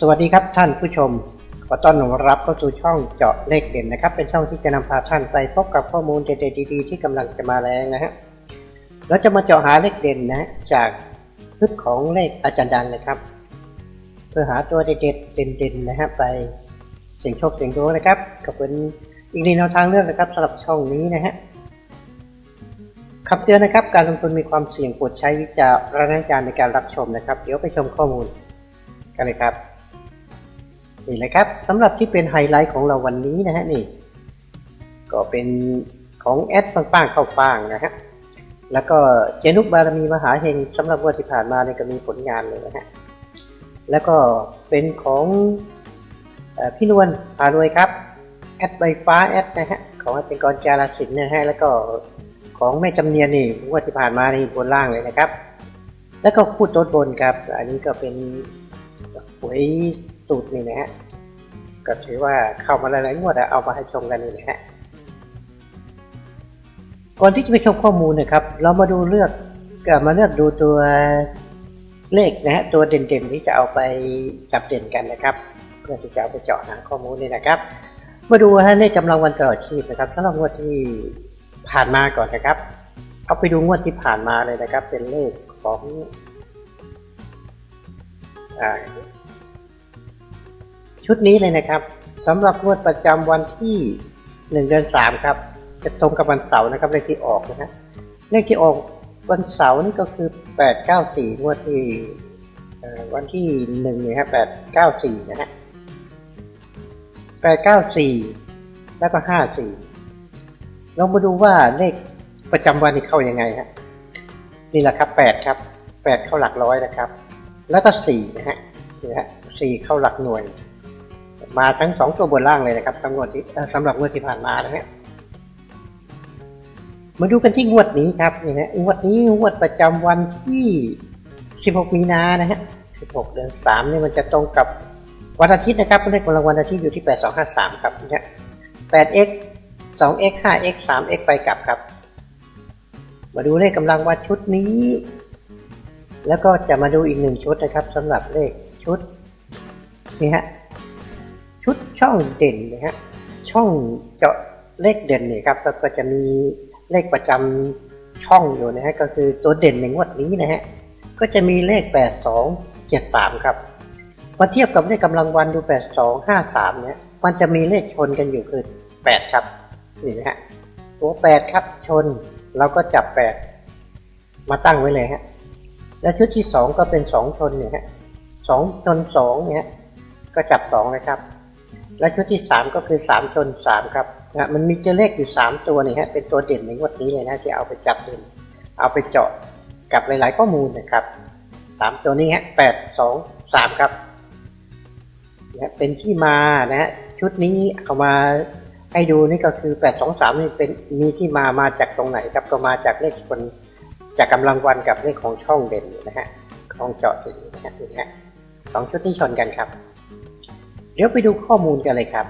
สวัสดีครับท่านผู้ชม ขอต้อนรับเข้าสู่ช่องเจาะเลขเด่นนะครับ เป็นช่องที่จะนำพาท่านไปพบกับข้อมูลเด็ดๆดีๆที่กำลังจะมาแรงนะฮะเราจะมาเจาะหาเลขเด่นนะจากชุดของเลขอาจารย์ดังนะครับ เพื่อหาตัวเด็ดๆเด่นๆนะฮะไปเสี่ยงโชคเสี่ยงดวงนะครับก็เป็นอีกหนึ่งแนวทางเลือกนะครับสำหรับช่องนี้นะฮะคำเตือนนะครับ การลงทุนมีความเสี่ยงโปรดใช้วิจารณญาณในการรับชมนะครับ เดี๋ยวไปชมข้อมูลกันเลยครับ นี่เลยครับสำหรับที่เป็นไฮไลท์ของเราวันนี้นะฮะนี่ ก็เป็นของแอดปังๆเข้าฟางนะฮะแล้วก็เจนุกบารมีมหาเฮงสำหรับวันที่ผ่านมาเนี่ยก็มีผลงานเลยนะฮะแล้วก็เป็นของอพี่นวลพารวยครับแอดใบฟ้าแอดนะฮะของอาจารย์กรจาราสินนะฮะแล้วก็ของแม่จำเนียนนี่วันที่ผ่านมานี่บนล่างเลยนะครับ แล้วก็คู่โต๊ดบนครับ อันนี้ก็เป็นหวย สูตรนี่นะฮะก็ถือว่าเข้ามาหลายๆงวดเอามาให้ชมกันนี่นะฮะก่อนที่จะไปชมข้อมูลนะครับ เรามาดูเลือกเอ่อมาเลือกดูตัวเลขนะฮะตัวเด่นๆที่จะเอาไปจับเด่นกันนะครับ เพื่อที่จะเอาไปเจาะหาข้อมูลนี่นะครับ มาดูฮะเลขกำลังวันตลอดชีพนะครับสำหรับงวดที่ผ่านมาก่อนนะครับ เอาไปดูงวดที่ผ่านมาเลยนะครับ เป็นเลขของ ชุดนี้เลยนะครับสำหรับงวดประจำวันที่หนึ่งเดือนสามครับ จะตรงกับวันเสาร์นะครับเลขที่ออกนะฮะเลขที่ออกวันเสาร์นี่ก็คือแปดเก้าสี่งวดที่วันที่หนึ่งเนี่ยฮะแปดเก้าสี่นะฮะแปดเก้าสี่แล้วก็ห้าสี่เรามาดูว่าเลขประจำวันนี้เข้ายังไงฮะนี่แหละครับแปดครับแปดเข้าหลักร้อยนะครับ แล้วก็สี่นะฮะนี่นะฮะสี่เข้าหลักหน่วย มาทั้งสองตัวบนล่างเลยนะครับสำหรับที่เอ่อสำหรับงวดที่ผ่านมานะฮะมาดูกันที่งวดนี้ครับนี่นะงวดนี้งวดประจำวันที่ 16 มีนานะฮะ 16 เดือน3นี่มันจะตรงกับวันอาทิตย์นะครับเลขกำลังวันอาทิตย์อยู่ที่ 8253 ครับนะฮะ 8x 2x 5x 3x ไปกลับครับ มาดูเลขกำลังวันชุดนี้ แล้วก็จะมาดูอีกหนึ่งชุดนะครับสำหรับเลขชุดนี่ฮะ ชุดช่องเด่นนะฮะช่องเจาะเลขเด่นเนี่ยครับแล้วก็จะมีเลขประจำช่องอยู่นะฮะก็คือตัวเด่นในงวดนี้นะฮะก็จะมีเลข 8 2 7 3 ครับมาเทียบกับเลขกำลังวันดู 8 2 5 3 เนี่ยมันจะมีเลขชนกันอยู่คือ 8 ครับนี่นะฮะตัว 8 ครับชนเราก็จับ 8 มาตั้งไว้เลยฮะแล้วชุดที่ 2 ก็เป็น 2 ชนเนี่ยฮะสองชน 2 เนี่ยก็จับ 2 เลยครับ และชุดที่ 3 ก็คือ3ชน3ครับนะมันมีตัวเลขอยู่ 3 ตัวนี่ฮะเป็นตัวเด่นในงวดนี้เลยนะที่เอาไปจับเด่น เอาไปเจาะกับหลาย ๆ ข้อมูลนะครับ 3 ตัวนี้ฮะ8 2 3ครับนะเป็นที่มานะฮะชุดนี้เอามาให้ดูนี่ก็คือ 8 2 3 นี่เป็นมีที่มามาจากตรงไหนครับก็มาจากเลขคนจากกำลังวันกับเลขของช่องเด่นนะฮะของเจาะเด่นนะฮะนี่ฮะสองชุดนี้ชนกันครับ เดี๋ยวไปดูข้อมูลกันเลยครับ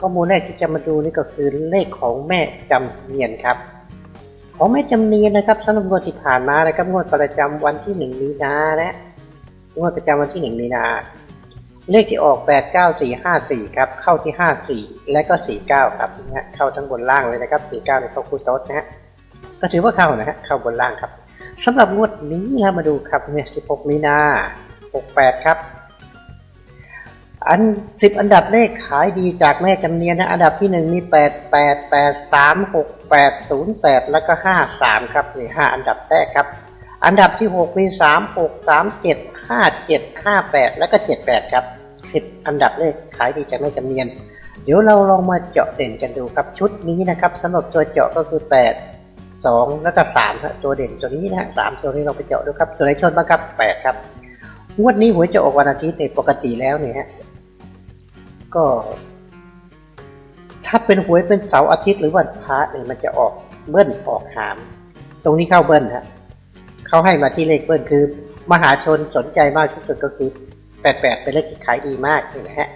ข้อมูลแรกที่จะมาดูนี่ก็คือเลขของแม่จำเนียนครับ ของแม่จำเนียนนะครับสำหรับงวดที่ผ่านมานะครับงวดประจำวันที่หนึ่งมีนานะงวดประจำวันที่หนึ่งมีนาเลขที่ออกแปดเก้าสี่ห้าสี่ครับ เข้าที่ห้าสี่และก็สี่เก้าครับนะฮะเข้าทั้งบนล่างเลยนะครับสี่เก้าในเข้าคู่โต๊ดนะฮะก็ถือว่าเข้านะฮะเข้าบนล่างครับสำหรับงวดนี้นะมาดูครับเนี่ยสิบหกมีนาหกแปดครับ อันสิบอันดับเลขขายดีจากแม่จำเนียนนะอันดับที่หนึ่งมีแปดแปดแปดสามหกแปดศูนย์แปดแล้วก็ห้าสามครับนี่ห้าอันดับแรกครับ อันดับที่หกมีสามหกสามเจ็ดห้าเจ็ดห้าแปดแล้วก็เจ็ดแปดครับสิบอันดับเลขขายดีจากแม่จำเนียน เดี๋ยวเราลองมาเจาะเด่นกันดูครับชุดนี้นะครับสำหรับตัวเจาะก็คือแปดสองแล้วก็สามครับตัวเด่นตัวนี้นะฮะสามตัวนี้เราไปเจาะดูครับตัวไหนชนบ้างครับแปดครับงวดนี้หวยจะออกวันอาทิตย์เนี่ยปกติแล้วเนี่ยฮะ ก็ ถ้าเป็นหวยเป็นเสาร์อาทิตย์หรือวันพระเนี่ยมันจะออกเบิ้ลออกหาม ตรงนี้เข้าเบิ้ลฮะเขาให้มาที่เลขเบิ้ลคือ มหาชนสนใจมากที่สุดก็คือแปดแปดเป็นเลขที่ขายดีมากนี่นะฮะ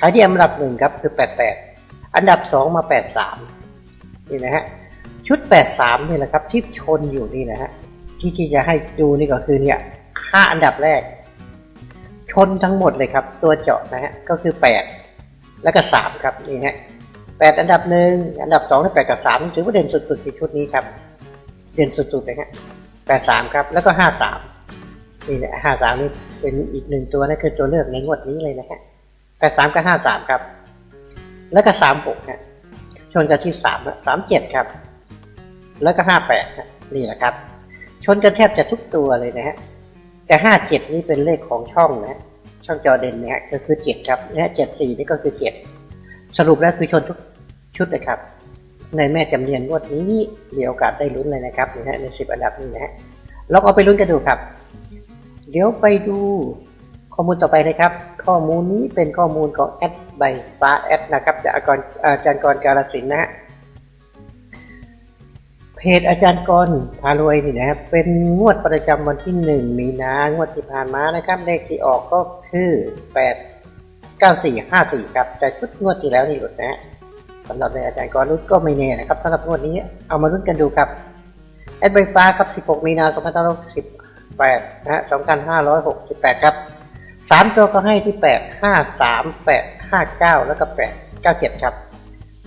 ขายดีอันดับหนึ่งครับคือแปดแปดอันดับสองมาแปดสามนี่นะฮะชุดแปดสามนี่แหละครับ ที่ชนอยู่นี่นะฮะที่ที่จะให้ดูนี่ก็คือเนี่ยห้าอันดับแรก ชนทั้งหมดเลยครับ ตัวเจาะนะฮะก็คือแปด แล้วก็สามครับนี่ฮะแปดอันดับหนึ่งอันดับสองและแปดกับสามถือว่าเด่นสุดๆในชุดนี้ครับ เด่นสุดๆเลยฮะแปดสามครับ แล้วก็ห้าสามนี่แหละห้าสามนี่เป็นอีกหนึ่งตัวนั่นคือตัวเลือกในงวดนี้เลยนะฮะแปดสามกับห้าสามครับ แล้วก็สามหกฮะชนกันที่สามสามเจ็ดครับ แล้วก็ห้าแปดนี่แหละครับ ชนกันแทบจะทุกตัวเลยนะฮะแต่ห้าเจ็ดนี่เป็นเลขของช่องนะ ช่องจอเด่นนะฮะก็คือเจ็ดครับนะฮะเจ็ดสี่นี่ก็คือเจ็ดสรุปแล้วคือชนทุกชุดเลยครับ ในแม่จำเนียนงวดนี้มีโอกาสได้ลุ้นเลยนะครับนะฮะในสิบอันดับนี้นะฮะลองเอาไปลุ้นกันดูครับ เดี๋ยวไปดูข้อมูลต่อไปนะครับ ข้อมูลนี้เป็นข้อมูลของแอดใบฟ้าแอดนะครับจากอาจารย์อาจารย์กรการสินนะฮะ จอาจารย์กรพารวยนี่นะครับ เป็นงวดประจำวันที่หนึ่งมีนางวดที่ผ่านมานะครับเลขที่ออกก็คือแปดเก้าสี่ห้าสี่ครับแต่ชุดงวดที่แล้วนี่หลุดนะสำหรับในอาจารย์กรรุ่นก็ไม่แน่นะครับสำหรับงวดนี้เอามารุ่นกันดูครับแอดใบฟ้าครับ 16 มีนา2518นะฮะ2568 ครับสามตัวก็ให้ที่ 8 5 3 8 5 9 แล้วก็8 9 7 ครับ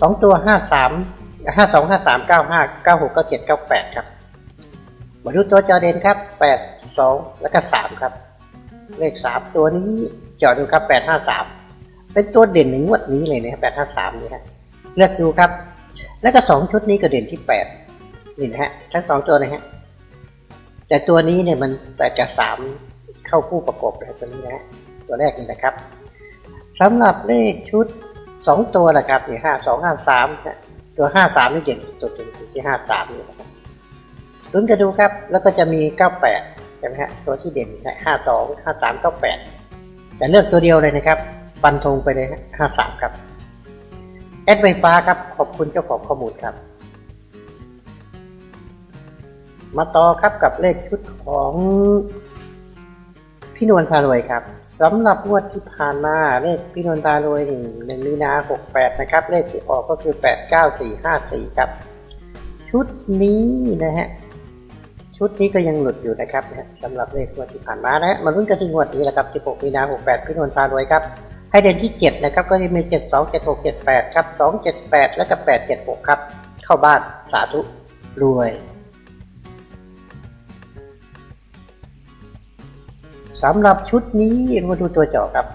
สองตัว 5 3 ห้าสองห้าสามเก้าห้าเก้าหกเก้าเจ็ดเก้าแปดครับมาดูตัวจอเด่นครับแปดสองแล้วก็สามครับ เลขสามตัวนี้จอดูครับแปดห้าสามเป็นตัวเด่นในงวดนี้เลยนะแปดห้าสามนี่ฮะเลือกดูครับ แล้วก็สองชุดนี้ก็เด่นที่แปดนี่นะฮะทั้งสองตัวนะฮะแต่ตัวนี้เนี่ยมันแปดกับสามเข้าคู่ประกบนะตัวนี้นะฮะตัวแรกนี่นะครับสำหรับเลขชุดสองตัวนะครับนี่ห้าสองห้าสามนะ ตัวห้าสามนี่เด่นสุดอยู่ที่ห้าสามนี่นะครับลุ้นกันดูครับ แล้วก็จะมีเก้าแปดใช่ไหมฮะตัวที่เด่นใช่ห้าสองห้าสามเก้าแปดแต่เลือกตัวเดียวเลยนะครับฟันธงไปเลยห้าสามครับแอดไฟฟ้าครับ ขอบคุณเจ้าของข้อมูลครับ มาต่อครับกับเลขชุดของ พี่นวลพารวยครับสำหรับงวดที่ผ่านมาเลขพี่นวลพารวยนี่หนึ่งมีนาหกแปดนะครับ เลขที่ออกก็คือแปดเก้าสี่ห้าสี่ครับ ชุดนี้นะฮะชุดนี้ก็ยังหลุดอยู่นะครับสำหรับเลขงวดที่ผ่านมานะมาลุ้นกันที่งวดนี้แหละครับสิบหกมีนาหกแปดพี่นวลพารวยครับ ให้เด่นที่เจ็ดนะครับ ก็จะมีเจ็ดสองเจ็ดหกเจ็ดแปดครับสองเจ็ดแปดแล้วก็แปดเจ็ดหกครับ เข้าบ้านสาธุรวย สำหรับชุดนี้มาดูตัวเจาะครับ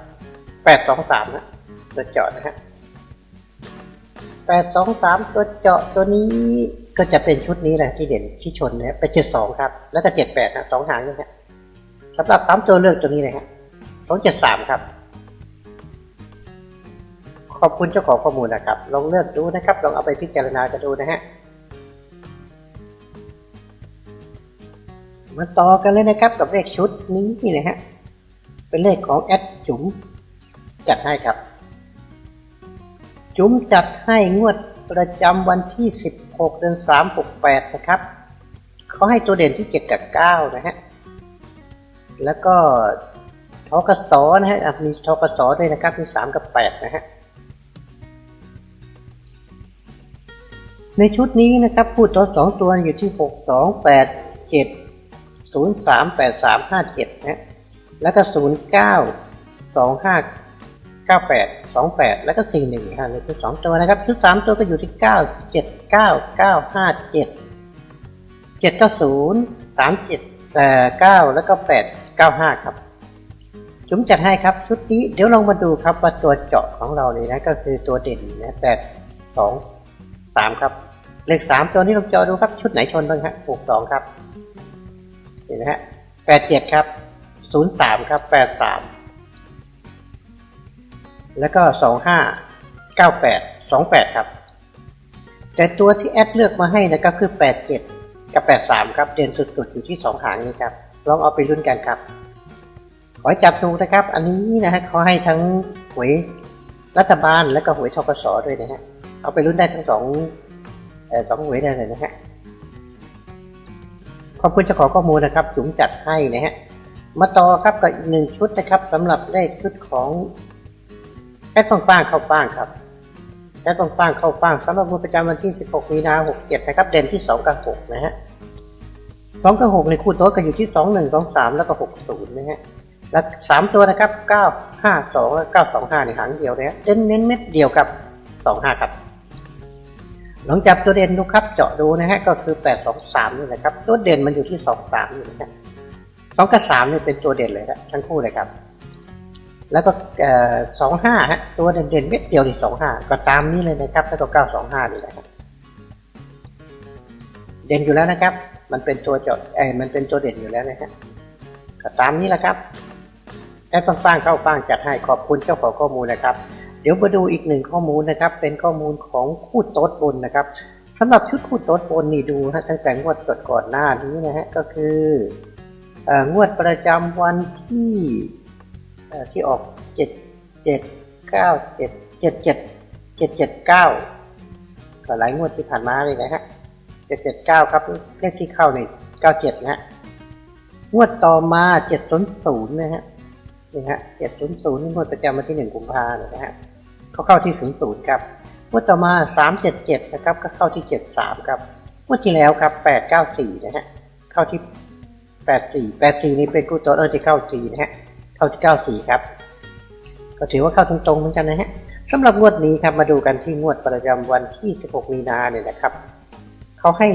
แปดสองสามนะตัวเจาะนะฮะแปดสองสามตัวเจาะตัวนี้ก็จะเป็นชุดนี้แหละที่เด่นที่ชนนะเป็นเจ็ดสองครับ แล้วก็เจ็ดแปดนะสองหางนี่ฮะสำหรับสามตัวเลือกตัวนี้เลยฮะสองเจ็ดสามครับ ขอบคุณเจ้าของข้อมูลนะครับ ลองเลือกดูนะครับ ลองเอาไปพิจารณากันดูนะฮะ มาต่อกันเลยนะครับกับเลขชุดนี้นะฮะ เป็นเลขของแอดจุ๋มจัดให้ครับ จุ๋มจัดให้งวดประจำวันที่ 16 เดือน 3 68 นะครับ เขาให้ตัวเด่นที่ 7 กับ 9 นะฮะ แล้วก็ทกสนะฮะอะมีทกสด้วยนะครับ มี 3 กับ 8 นะฮะในชุดนี้นะครับ พูดตัวสองตัวอยู่ที่6 2 8 7ศูนย์สามแปดเจ็ด นะแล้วก็ศูนย์เก้าสองห้าเก้าแปดสองแปดแล้วก็สี่หนึ่งค่ะในที่สองตัวนะครับที่สามตัวก็อยู่ที่เก้าเจ็ดเก้าเก้าห้าเจ็ดเจ็ดเก้าศูนย์สามเจ็ดแต่เก้าแล้วก็แปดเก้าห้าครับจุ๋มจัดให้ครับชุดนี้เดี๋ยวลองมาดูครับว่าตัวเจาะของเราเลยนะก็คือตัวเด่นนะแปดสองสามครับ เลขสามตัวนี้ลองจอดูครับชุดไหนชนบ้างฮะหกสองครับ เห็นไหมฮะแปดเจ็ดครับศูนย์สามครับแปดสามแล้วก็สองห้าเก้าแปดสองแปดครับ แต่ตัวที่แอดเลือกมาให้นะก็คือแปดเจ็ดกับแปดสามครับเด่นสุดๆอยู่ที่สองหางนี้ครับลองเอาไปรุ่นกันครับ ขอให้จับสูนะครับ อันนี้นะฮะเขาให้ทั้งหวยรัฐบาลและก็หวยทกสด้วยนะฮะเอาไปรุ่นได้ทั้งสองสองหวยได้เลยนะฮะ ขอบคุณเจ้าของข้อมูลนะครับจุ๋มจัดให้นะฮะมาต่อครับกับอีกหนึ่งชุดนะครับสำหรับเลขชุดของแอดฟางฟางเข้าฟางครับแอดฟางฟางเข้าฟางสำหรับวันประจำวันที่ 16 มีนา67 นะครับ เด่นที่ 2 กับ 6 นะฮะ 2 กับ 6 ในคู่โต๊ะก็อยู่ที่ 2 1 2 3 แล้วก็ 60 นะฮะ แล้วสามตัวนะครับเก้าห้าสองและเก้าสองห้าในหางเดียวนะฮะเน้นเน้นเม็ดเดียวกับสองห้าครับ ลองจับตัวเด่นดูครับ เจาะดูนะฮะก็คือแปดสองสามนี่แหละครับ ตัวเด่นมันอยู่ที่สองสามนี่นะครับสองกับสามนี่เป็นตัวเด่นเลยครับทั้งคู่เลยครับ แล้วก็สองห้าฮะตัวเด่นเด่นเม็ดเดียวที่สองห้าก็ตามนี้เลยนะครับแล้วก็เก้าสองห้านี่แหละครับเด่นอยู่แล้วนะครับ มันเป็นตัวเจาะเอ้มันเป็นตัวเด่นอยู่แล้วนะฮะก็ตามนี้แหละครับแอดฟังๆเข้าฟังจัดให้ขอบคุณเจ้าของข้อมูลนะครับ เดี๋ยวมาดูอีกหนึ่งข้อมูลนะครับ เป็นข้อมูลของคู่โต๊ดบนนะครับสำหรับชุดคู่โต๊ดบนนี่ดูฮะตั้งแต่งวดก่อนก่อนหน้านี้นะฮะก็คืออ่องวดประจำวันที่อ่อที่ออกเจ็ดเจ็ดเก้าเจ็ดเจ็ดเจ็ดเจ็ดเจ็ดเก้าก็หลายงวดที่ผ่านมาเลยนะฮะเจ็ดเจ็ดเก้าครับเลขที่เข้าในเก้าเจ็ดนะฮะ งวดต่อมาเจ็ดศูนศูนย์นะฮะ นี่ฮะเจ็ดศูนย์ศูนย์งวดประจำวันที่หนึ่งกุมภาเนี่ยนะฮะ เขาเข้าที่ 00 ครับงวดต่อมา 377 นะครับ ก็เข้าที่ 73 ครับงวดที่แล้วครับ 894 นะฮะ เข้าที่ 84 84 นี่เป็นกู้ตัวเออที่เข้า4นะฮะ เข้าที่ 94 ครับ ก็ถือว่าเข้าตรงๆเหมือนกันนะฮะสำหรับงวดนี้ครับมาดูกันที่งวดประจำวันที่ 16 มีนาเนี่ยนะครับ เขาให้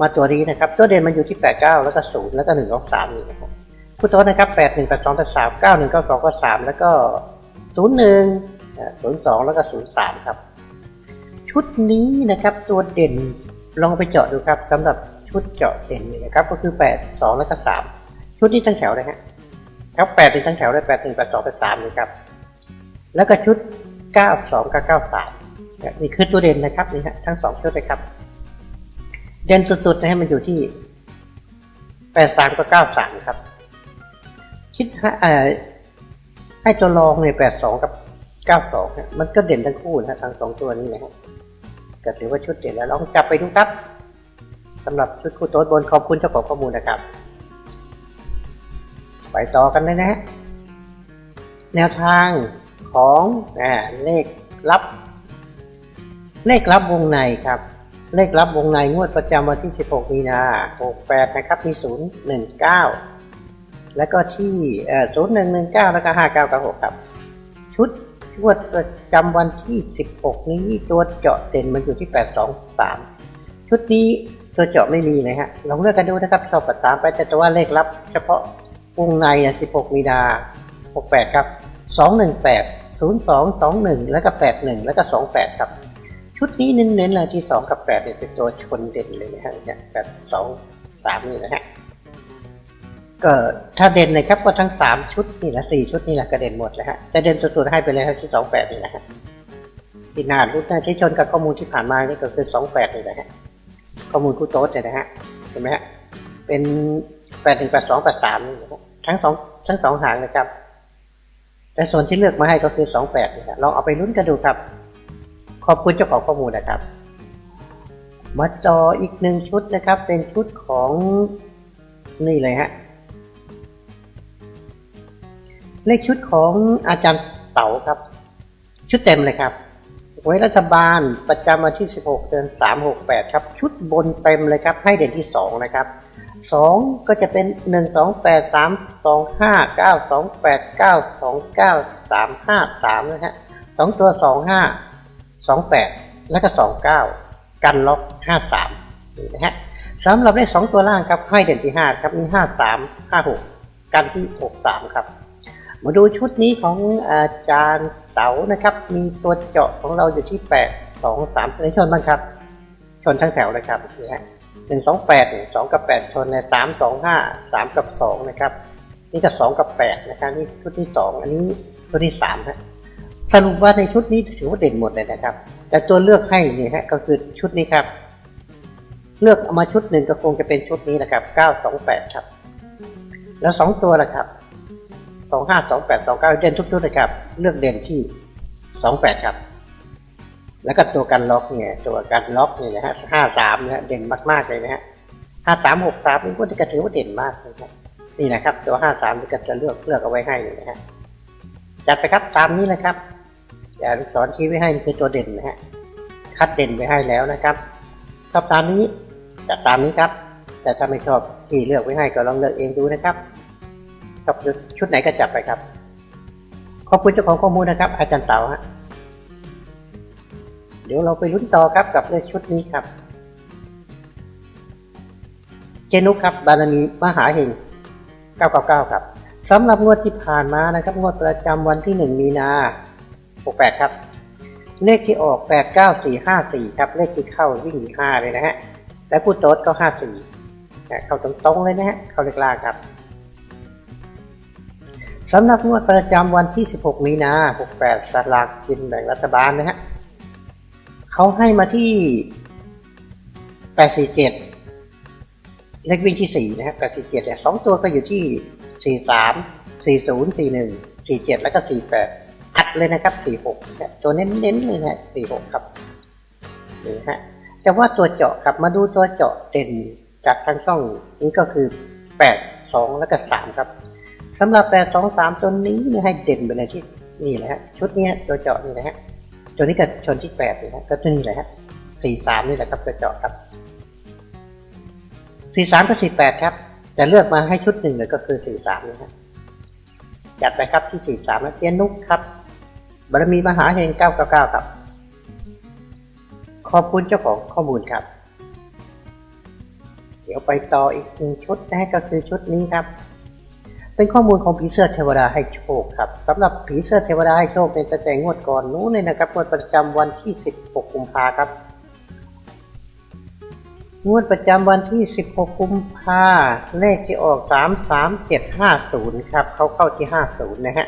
มาตัวนี้นะครับ ตัวเด่นมันอยู่ที่ 89 แล้วก็ 0 แล้วก็1 2 3นี่นะครับคู่โต๊ะนะครับ 81 82 83 91 92 93 แล้วก็ 01 ศูนย์สองแล้วก็ศูนย์สามครับ ชุดนี้นะครับตัวเด่นลองไปเจาะดูครับสำหรับชุดเจาะเด่นนะครับ ก็คือแปดสองแล้วก็สามชุดนี้ทั้งแถวเลยฮะครับแปดทั้งแถวเลยแปดหนึ่งแปดสองแปดสามเลยครับ แล้วก็ชุดเก้าสองกับเก้าสามนี่คือตัวเด่นนะครับนี่ฮะทั้งสองชุดเลยครับ เด่นสุดๆนะฮะมันอยู่ที่แปดสามกับเก้าสามครับ คิดให้เอ่อให้ตัวรองเนี่ยแปดสองกับ 92นะมันก็เด่นทั้งคู่นะทั้งสองตัวนี้นะครับก็ถือว่าชุดเด่นแล้วลองจับไปดูครับสำหรับชุดคู่โต๊ดบนขอบคุณเจ้าของข้อมูลนะครับ ไปต่อกันเลยนะฮะแนวทางของอ่าเลขลับ เลขลับวงในครับ เลขลับวงในงวดประจำวันที่ 16 มีนา68 นะครับ มี 019 แล้วก็ที่ 0119 แล้วก็ 5996ครับ ชุด งวดประจำวันที่ 16 นี้ตัวเจาะเด่นมันอยู่ที่ 823 ชุดนี้ตัวเจาะไม่มีเลยฮะลองเลือกกันดูนะครับชอบปัดตามไปแต่ตัวว่าเลขลับ เฉพาะวงในอะ16 มีนา 68 ครับ 218 0221 แล้วก็ 81 แล้วก็ 28 ครับ ชุดนี้เน้นๆเลยที่ 2 กับ8เนี่ยเป็นตัวชนเด่นเลยนะฮะเนี่ยแบบ2 3นี่นะฮะ ก็ถ้าเด่นเลยครับก็ทั้งสามชุดนี่แหละสี่ชุดนี่แหละก็เด่นหมดเลยฮะแต่เด่นสุดๆให้ไปเลยครับที่สองแปดนี่แหละฮะที่นารุ่นหน้าที่ชนกับข้อมูลที่ผ่านมานี่ก็คือสองแปดนี่แหละฮะข้อมูลคู่โต๊ดเนี่ยนะฮะเห็นไหมฮะเป็นแปดหนึ่งแปดสองแปดสามทั้งสองทั้งสองหางนะครับ แต่ส่วนที่เลือกมาให้ก็คือสองแปดนี่แหละลองเอาไปลุ้นกันดูครับ ขอบคุณเจ้าของข้อมูลนะครับ มาจออีกหนึ่งชุดนะครับ เป็นชุดของนี่เลยฮะ เลขชุดของอาจารย์เต๋าครับ ชุดเต็มเลยครับไว้รัฐบาลประจำวันที่ 16 เดือน 368 ครับ ชุดบนเต็มเลยครับ ให้เด่นที่ 2 นะครับ 2 ก็จะเป็น 1 2 8 3 2 5 9 2 8 9 2 9 3 5 3 นะฮะสองตัว 2 5 2 8 แล้วก็ 2 9 กันล็อก 53นี่นะฮะสำหรับเลข 2 ตัวล่างครับ ให้เด่นที่ 5 ครับ มี 53 56 กันที่ 63 ครับ มาดูชุดนี้ของอาจารย์เต๋านะครับ มีตัวเจาะของเราอยู่ที่แปดสองสามในชนบ้างครับ ชนทั้งแถวเลยครับนี่ฮะหนึ่งสองแปดสองกับแปดชนในสามสองห้าสามกับสองนะครับ นี่ก็สองกับแปดนะครับนี่ชุดที่สองอันนี้ชุดที่สามฮะสรุปว่าในชุดนี้ถือว่าเด่นหมดเลยนะครับ แต่ตัวเลือกให้เนี่ยฮะก็คือชุดนี้ครับ เลือกเอามาชุดหนึ่งก็คงจะเป็นชุดนี้นะครับเก้าสองแปดครับ แล้วสองตัวละครับ สองห้าสองแปดสองเก้าเด่นทุกชุดเลยครับ เลือกเด่นที่สองแปดครับ แล้วก็ตัวกันล็อกเนี่ยตัวกันล็อกเนี่ยนะฮะห้าสามนะฮะเด่นมากๆเลยนะฮะห้าสามหกสามนี่ก็จะถือว่าเด่นมากเลยครับนี่นะครับ ตัวห้าสามนี่ก็จะเลือกเลือกเอาไว้ให้เลยนะฮะจัดไปครับตามนี้นะครับอย่าลูกศรชี้ไว้ให้นี่คือตัวเด่นนะฮะคัดเด่นไว้ให้แล้วนะครับชอบตามนี้จัดตามนี้ครับ แต่ถ้าไม่ชอบที่เลือกไว้ให้ก็ลองเลือกเองดูนะครับ ชอบชุดไหนก็จับไปครับ ขอบคุณเจ้าของข้อมูลนะครับ อาจารย์เต๋าฮะเดี๋ยวเราไปลุ้นต่อครับกับเลขชุดนี้ครับ เจนุกครับบารมีมหาเฮง999 ครับสำหรับงวดที่ผ่านมานะครับ งวดประจำวันที่ 1 มีนา 68 ครับ เลขที่ออก 89454 ครับ เลขที่เข้าวิ่ง25เลยนะฮะ และผู้โต๊ดก็ 54เข้าตรงๆเลยนะฮะ เข้าเลขล่าครับ สำหรับงวดประจำวันที่ 16 มีนา 68 สลากกินแบ่งรัฐบาลนะฮะเขาให้มาที่ 847 เลขวิ่งที่ 4 นะฮะ 847 เนี่ยสองตัวก็อยู่ที่ 43 40 41 47 แล้วก็ 48 อัดเลยนะครับ 46นะตัวเน้นๆเลยนะ46 ครับนี่ฮะแต่ว่าตัวเจาะครับมาดูตัวเจาะเด่นจากทางช่องนี้ก็คือ 8 2 แล้วก็ 3 ครับ สำหรับ8 2 3ตัวนี้เนี่ยให้เด่นไปเลยที่นี่แหละฮะชุดนี้ตัวเจาะนี่นะฮะตัวนี้กับชนที่8เลยฮะก็ตัวนี้แหละฮะ43นี่แหละครับตัวเจาะครับ43กับ48ครับจะเลือกมาให้ชุดหนึ่งเลยก็คือ43นะฮะจัดไปครับที่43แล้วเจนุกครับบารมีมหาเฮง999ครับ ขอบคุณเจ้าของข้อมูลครับ เดี๋ยวไปต่ออีกหนึ่งชุดนะก็คือชุดนี้ครับ เป็นข้อมูลของผีเสื้อเทวดาให้โชคครับสำหรับผีเสื้อเทวดาให้โชคเป็นจะแจงงวดก่อนนู้นเลยนะครับงวดประจำวันที่ 16 กุมภาครับ งวดประจำวันที่ 16 กุมภาเลขที่ออก 33750 ครับเขาเข้าที่ 50 นะฮะ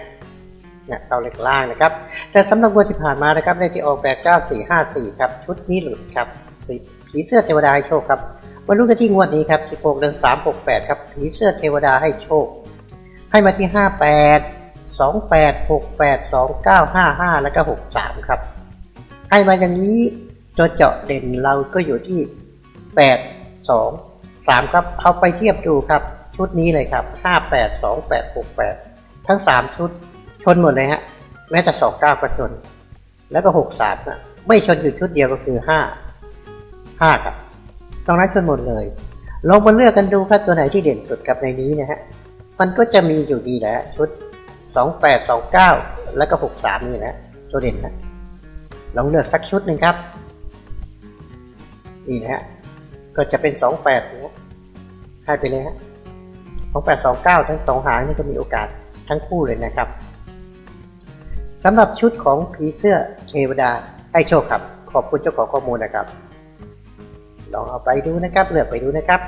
เนี่ยเข้าเลขล่างนะครับ แต่สำหรับงวดที่ผ่านมานะครับเลขที่ออก89454 ครับ ชุดนี้หลุดครับผีเสื้อเทวดาให้โชคครับมาลุ้นกันที่งวดนี้ครับ 16 เดือน368 ครับผีเสื้อเทวดาให้โชค ให้มาที่ 58 28 68 29 55 แล้วก็ 63 ครับ ให้มาอย่างนี้ตัวเจาะเด่นเราก็อยู่ที่แปดสองสามครับ เอาไปเทียบดูครับ ชุดนี้เลยครับห้าแปดสองแปดหกแปดทั้งสามชุดชนหมดเลยฮะ แม้แต่สองเก้าก็ชน แล้วก็หกสามนะไม่ชนอยู่ชุดเดียวก็คือห้าห้าครับตรงนั้นชนหมดเลย ลองมาเลือกกันดูครับตัวไหนที่เด่นสุดกับในนี้นะฮะ มันก็จะมีอยู่ดีแหละชุดสองแปดสองเก้าแล้วก็หกสามนี่นะตัวเด่นนะลองเลือกสักชุดหนึ่งครับ นี่นะฮะก็จะเป็นสองแปดนะให้ไปเลยฮะสองแปดสองเก้าทั้งสองหางนี่ก็มีโอกาสทั้งคู่เลยนะครับสำหรับชุดของผีเสื้อเทวดาให้โชคครับ ขอบคุณเจ้าของข้อมูลนะครับ ลองเอาไปดูนะครับ เลือกไปดูนะครับ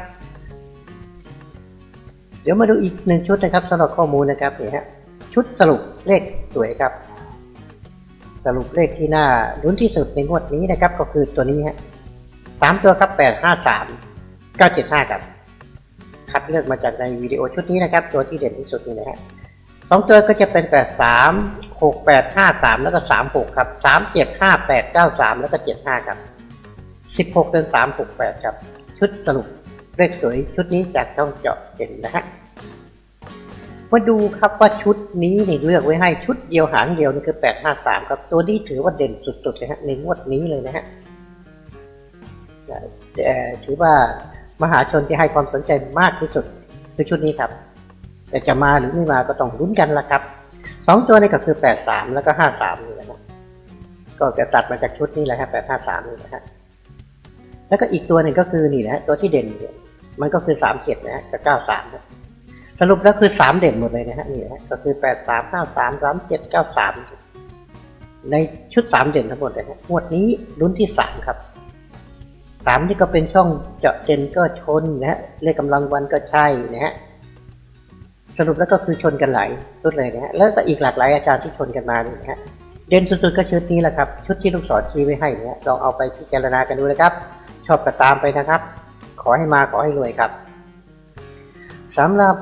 เดี๋ยวมาดูอีกหนึ่งชุดนะครับสำหรับข้อมูลนะครับนี่ฮะชุดสรุปเลขสวยครับ สรุปเลขที่น่าลุ้นที่สุดในงวดนี้นะครับ ก็คือตัวนี้ฮะสามตัวครับแปดห้าสามเก้าเจ็ดห้าครับคัดเลือกมาจากในวิดีโอชุดนี้นะครับ ตัวที่เด่นที่สุดนี่นะฮะสองตัวก็จะเป็นแปดสามหกแปดห้าสามแล้วก็สามหกครับสามเจ็ดห้าแปดเก้าสามแล้วก็เจ็ดห้าครับสิบหกเป็นสามหกแปดครับ ชุดสรุป เลขสวยชุดนี้จากช่องเจาะเด่นนะฮะมาดูครับว่าชุดนี้นี่เลือกไว้ให้ชุดเดียวหางเดียวนี่คือแปดห้าสามครับ ตัวนี้ถือว่าเด่นสุดๆเลยฮะในงวดนี้เลยนะฮะแต่ถือว่ามหาชนที่ให้ความสนใจมากที่สุดคือชุดนี้ครับ แต่จะมาหรือไม่มาก็ต้องลุ้นกันละครับสองตัวนี้ก็คือแปดสามแล้วก็ห้าสามนี่แหละครับก็จะตัดมาจากชุดนี้แหละครับแปดห้าสามนี่แหละฮะแล้วก็อีกตัวหนึ่งก็คือนี่นะตัวที่เด่นเนี่ย มันก็คือสามเจ็ดนะฮะกับเก้าสามสรุปแล้วคือสามเด่นหมดเลยนะฮะนี่นะก็คือแปดสามห้าสามสามเจ็ดเก้าสามในชุดสามเด่นทั้งหมดเลยฮะงวดนี้ลุ้นที่สามครับสามนี่ก็เป็นช่องเจาะเจนก็ชนนะฮะเลขกำลังวันก็ใช่นะฮะสรุปแล้วก็คือชนกันหลายชุดเลยนะฮะแล้วก็อีกหลากหลายอาจารย์ที่ชนกันมานี่นะฮะเด่นสุดๆก็ชุดนี้แหละครับ ชุดที่ลูกศรชี้ไว้ให้เนี่ยลองเอาไปพิจารณากันดูนะครับ ชอบก็ตามไปนะครับ ขอให้มาขอให้รวยครับสำหรับ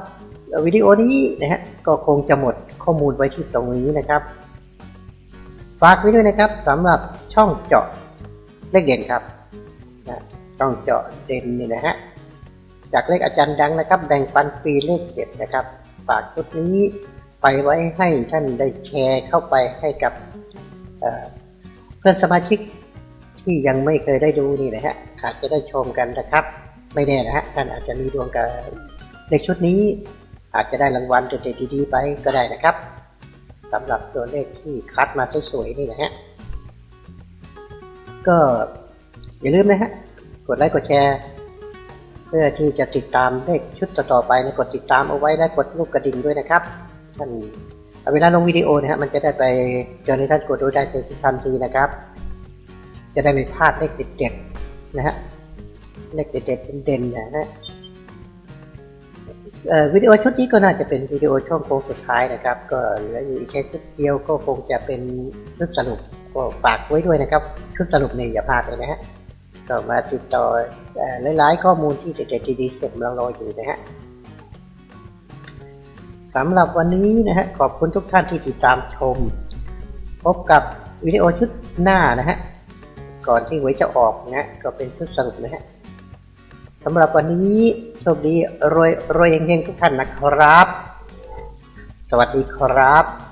วิดีโอนี้นะฮะก็คงจะหมดข้อมูลไว้ที่ตรงนี้นะครับ ฝากไว้ด้วยนะครับสำหรับช่องเจาะเลขเด่นครับต้องเจาะเด่นนี่นะฮะจากเลขอาจารย์ดังนะครับ แบ่งปันฟรีเลขเด็ดนะครับ ฝากชุดนี้ไปไว้ให้ท่านได้แชร์เข้าไปให้กับเเพื่อนสมาชิกที่ยังไม่เคยได้ดูนี่นะฮะอาจจะได้ชมกันนะครับ ไม่แน่นะฮะท่านอาจจะมีดวงกับเลขชุดนี้ อาจจะได้รางวัลเด็ดๆดีๆไปก็ได้นะครับสำหรับตัวเลขที่คัดมาสวยๆนี่นะฮะก็อย่าลืมนะฮะกดไลค์กดแชร์ เพื่อที่จะติดตามเลขชุดต่อๆไปนะกดติดตามเอาไว้และกดรูปกระดิ่งด้วยนะครับท่านเวลาลงวิดีโอนะฮะมันจะได้ไปเจอในท่านกดดูได้ในทันทีนะครับ จะได้ไม่พลาดเลขเด็ดๆนะฮะ เลขเด็ดๆเด่นๆนะฮะวิดีโอชุดนี้ก็น่าจะเป็นวิดีโอช่วงโค้งสุดท้ายนะครับ ก็เหลืออยู่อีกแค่ชุดเดียวก็คงจะเป็นชุดสรุปก็ฝากไว้ด้วยนะครับ ชุดสรุปเนี่ยอย่าพลาดเลยนะฮะก็มาติดต่อหลายๆข้อมูลที่เด็ดๆดีๆเสร็จเรารออยู่นะฮะสำหรับวันนี้นะฮะขอบคุณทุกท่านที่ติดตามชม พบกับวิดีโอชุดหน้านะฮะก่อนที่หวยจะออกนะฮะก็เป็นชุดสรุปนะฮะ สำหรับวันนี้โชคดีรวยรวยเฮงๆทุกท่านนะครับ สวัสดีครับ